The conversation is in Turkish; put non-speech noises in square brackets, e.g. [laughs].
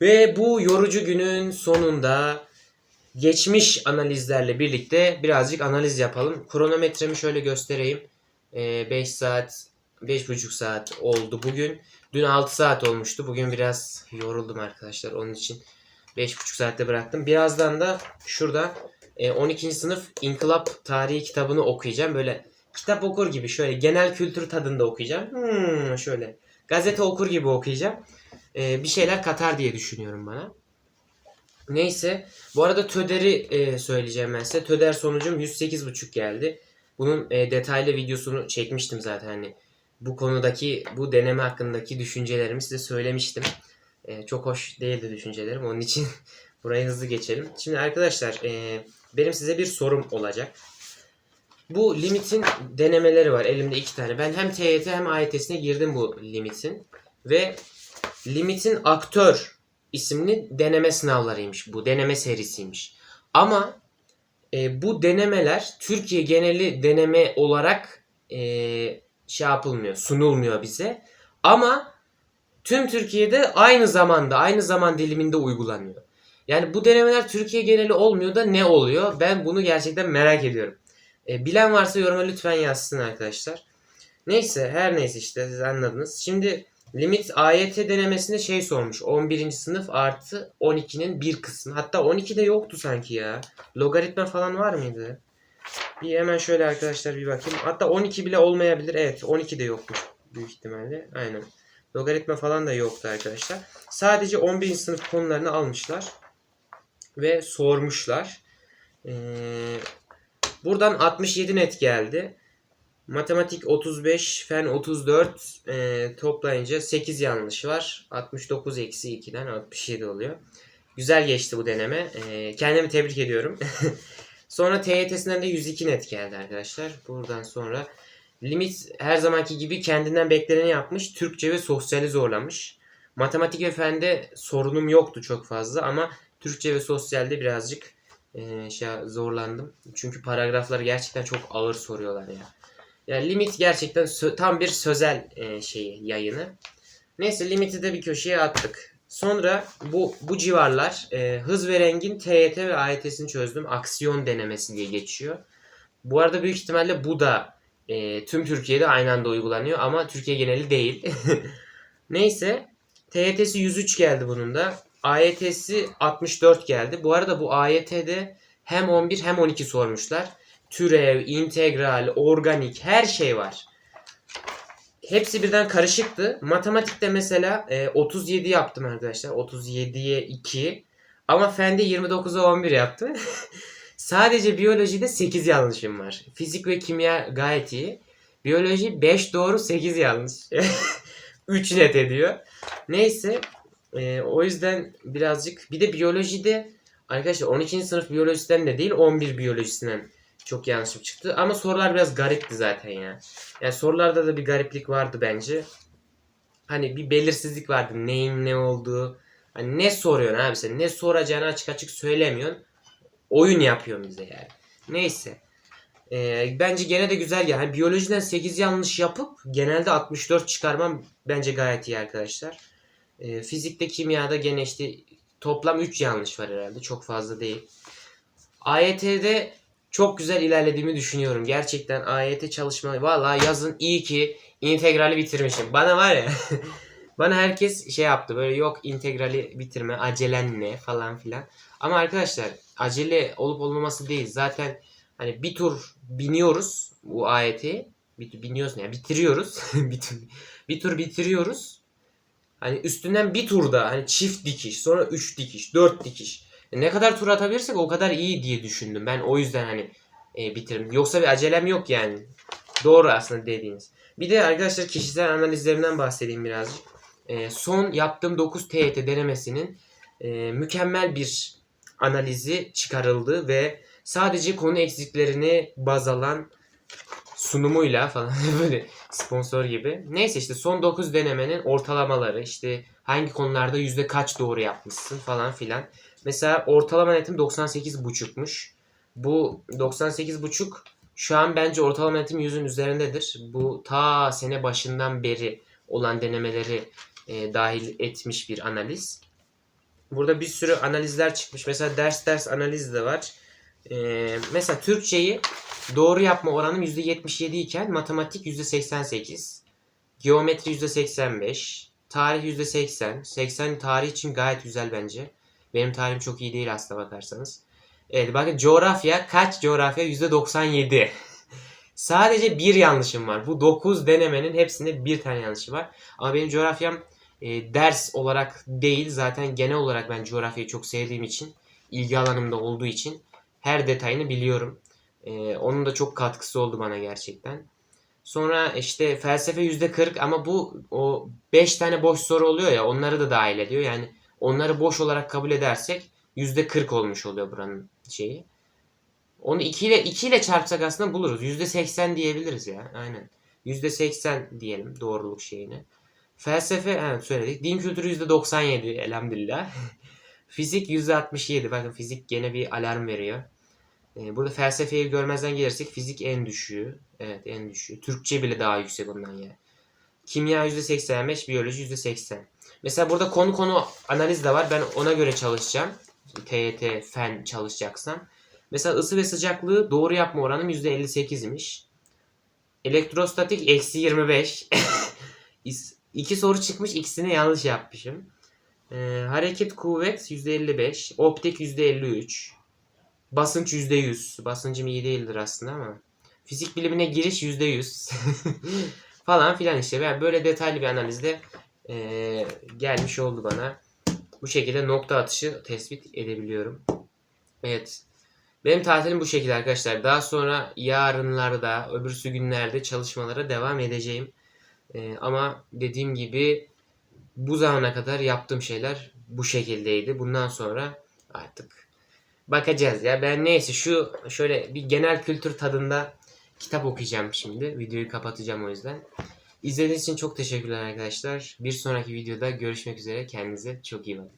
Ve bu yorucu günün sonunda geçmiş analizlerle birlikte birazcık analiz yapalım. Kronometremi şöyle göstereyim. 5 saat, 5,5 saat oldu bugün. Dün 6 saat olmuştu. Bugün biraz yoruldum arkadaşlar. Onun için 5,5 saatte bıraktım. Birazdan da şurada e, 12. sınıf İnkılap Tarihi kitabını okuyacağım. Böyle kitap okur gibi şöyle genel kültür tadında okuyacağım. Hmm, şöyle gazete okur gibi okuyacağım. E, bir şeyler katar diye düşünüyorum bana. Neyse. Bu arada TÖDER'i e, söyleyeceğim ben size. TÖDER sonucum 108.5 geldi. Bunun e, detaylı videosunu çekmiştim zaten hani. Bu konudaki, bu deneme hakkındaki düşüncelerimi size söylemiştim. E, çok hoş değildi düşüncelerim. Onun için [laughs] burayı hızlı geçelim. Şimdi arkadaşlar e, benim size bir sorum olacak. Bu limitin denemeleri var. Elimde iki tane. Ben hem TYT hem AYT'sine girdim bu limitin. Ve limitin aktör isimli deneme sınavlarıymış bu. Deneme serisiymiş. Ama e, bu denemeler Türkiye geneli deneme olarak e, şey yapılmıyor, sunulmuyor bize. Ama tüm Türkiye'de aynı zamanda, aynı zaman diliminde uygulanıyor. Yani bu denemeler Türkiye geneli olmuyor da ne oluyor? Ben bunu gerçekten merak ediyorum. E, bilen varsa yoruma lütfen yazsın arkadaşlar. Neyse her neyse işte siz anladınız. Şimdi limit AYT denemesinde şey sormuş. 11. sınıf artı 12'nin bir kısmı. Hatta 12'de yoktu sanki ya. Logaritma falan var mıydı? Bir hemen şöyle arkadaşlar bir bakayım. Hatta 12 bile olmayabilir. Evet 12 de yokmuş büyük ihtimalle. Aynen. Logaritma falan da yoktu arkadaşlar. Sadece 11. sınıf konularını almışlar. Ve sormuşlar. Ee, buradan 67 net geldi. Matematik 35, fen 34 e, toplayınca 8 yanlış var. 69 eksi 2'den 67 oluyor. Güzel geçti bu deneme. E, kendimi tebrik ediyorum. [laughs] sonra TYT'sinden de 102 net geldi arkadaşlar. Buradan sonra limit her zamanki gibi kendinden bekleneni yapmış. Türkçe ve sosyali zorlamış. Matematik ve fende sorunum yoktu çok fazla ama Türkçe ve sosyalde birazcık e, şey zorlandım. Çünkü paragrafları gerçekten çok ağır soruyorlar ya. Yani limit gerçekten tam bir sözel e, şeyi yayını. Neyse limiti de bir köşeye attık. Sonra bu bu civarlar e, hız ve rengin TYT ve AYT'sini çözdüm. Aksiyon denemesi diye geçiyor. Bu arada büyük ihtimalle bu da e, tüm Türkiye'de aynı anda uygulanıyor ama Türkiye geneli değil. [laughs] Neyse TYT'si 103 geldi bunun da. AYT'si 64 geldi. Bu arada bu AYT'de hem 11 hem 12 sormuşlar. Türev, integral, organik her şey var. Hepsi birden karışıktı. Matematikte mesela e, 37 yaptım arkadaşlar. 37'ye 2. Ama fende 29'a 11 yaptım. Sadece biyolojide 8 yanlışım var. Fizik ve kimya gayet iyi. Biyoloji 5 doğru 8 yanlış. [laughs] 3 net ediyor. Neyse e, o yüzden birazcık bir de biyolojide arkadaşlar 12. sınıf biyolojisinden de değil 11 biyolojisinden çok yanlışım çıktı. Ama sorular biraz garipti zaten ya. Yani sorularda da bir gariplik vardı bence. Hani bir belirsizlik vardı. Neyin ne olduğu. Hani ne soruyorsun abi sen? Ne soracağını açık açık söylemiyorsun. Oyun yapıyorsun bize yani. Neyse. Ee, bence gene de güzel yani. Biyolojiden 8 yanlış yapıp genelde 64 çıkarmam bence gayet iyi arkadaşlar. Ee, fizikte kimyada gene işte toplam 3 yanlış var herhalde. Çok fazla değil. AYT'de çok güzel ilerlediğimi düşünüyorum. Gerçekten AYT çalışmaları. Valla yazın iyi ki integrali bitirmişim. Bana var ya [laughs] bana herkes şey yaptı böyle yok integrali bitirme acelen ne falan filan. Ama arkadaşlar acele olup olmaması değil. Zaten hani bir tur biniyoruz bu AYT'yi. Bir, biniyoruz yani bitiriyoruz. [laughs] bir, tur, bir tur bitiriyoruz. Hani üstünden bir turda hani çift dikiş sonra üç dikiş dört dikiş. Ne kadar tur atabilirsek o kadar iyi diye düşündüm. Ben o yüzden hani e, bitirdim. Yoksa bir acelem yok yani. Doğru aslında dediğiniz. Bir de arkadaşlar kişisel analizlerimden bahsedeyim birazcık. E, son yaptığım 9 TYT denemesinin e, mükemmel bir analizi çıkarıldı ve sadece konu eksiklerini baz alan sunumuyla falan [laughs] böyle sponsor gibi. Neyse işte son 9 denemenin ortalamaları işte hangi konularda yüzde kaç doğru yapmışsın falan filan. Mesela ortalama netim 98.5'muş. Bu 98.5 şu an bence ortalama netim 100'ün üzerindedir. Bu ta sene başından beri olan denemeleri e, dahil etmiş bir analiz. Burada bir sürü analizler çıkmış. Mesela ders ders analiz de var. Ee, mesela Türkçeyi doğru yapma oranım %77 iken matematik %88. Geometri %85. Tarih %80. 80 tarih için gayet güzel bence. Benim tarihim çok iyi değil aslına bakarsanız. Evet bakın coğrafya kaç coğrafya? %97. [laughs] Sadece bir yanlışım var. Bu 9 denemenin hepsinde bir tane yanlışı var. Ama benim coğrafyam e, ders olarak değil zaten genel olarak ben coğrafyayı çok sevdiğim için ilgi alanımda olduğu için her detayını biliyorum. E, onun da çok katkısı oldu bana gerçekten. Sonra işte felsefe %40 ama bu o 5 tane boş soru oluyor ya onları da dahil ediyor. Yani onları boş olarak kabul edersek %40 olmuş oluyor buranın şeyi. Onu 2 ile 2 ile çarpsak aslında buluruz. %80 diyebiliriz ya. Aynen. %80 diyelim doğruluk şeyine. Felsefe evet söyledik. Din kültürü %97 elhamdülillah. [laughs] fizik %67. Bakın fizik gene bir alarm veriyor. Ee, burada felsefeyi görmezden gelirsek fizik en düşüğü. Evet en düşüğü. Türkçe bile daha yüksek ondan ya. Kimya %85, biyoloji %80. Mesela burada konu konu analiz de var. Ben ona göre çalışacağım. TYT, fen çalışacaksam. Mesela ısı ve sıcaklığı doğru yapma oranım %58'miş. Elektrostatik eksi 25. [laughs] İs- İki soru çıkmış ikisini yanlış yapmışım. Ee, hareket kuvvet %55. Optik %53. Basınç %100. Basıncım iyi değildir aslında ama. Fizik bilimine giriş %100. [laughs] falan filan işte. Yani böyle detaylı bir analizde ee, gelmiş oldu bana. Bu şekilde nokta atışı tespit edebiliyorum. Evet. Benim tatilim bu şekilde arkadaşlar. Daha sonra yarınlarda, öbürsü günlerde çalışmalara devam edeceğim. Ee, ama dediğim gibi bu zamana kadar yaptığım şeyler bu şekildeydi. Bundan sonra artık bakacağız ya. Ben neyse şu şöyle bir genel kültür tadında kitap okuyacağım şimdi. Videoyu kapatacağım o yüzden. İzlediğiniz için çok teşekkürler arkadaşlar. Bir sonraki videoda görüşmek üzere. Kendinize çok iyi bakın.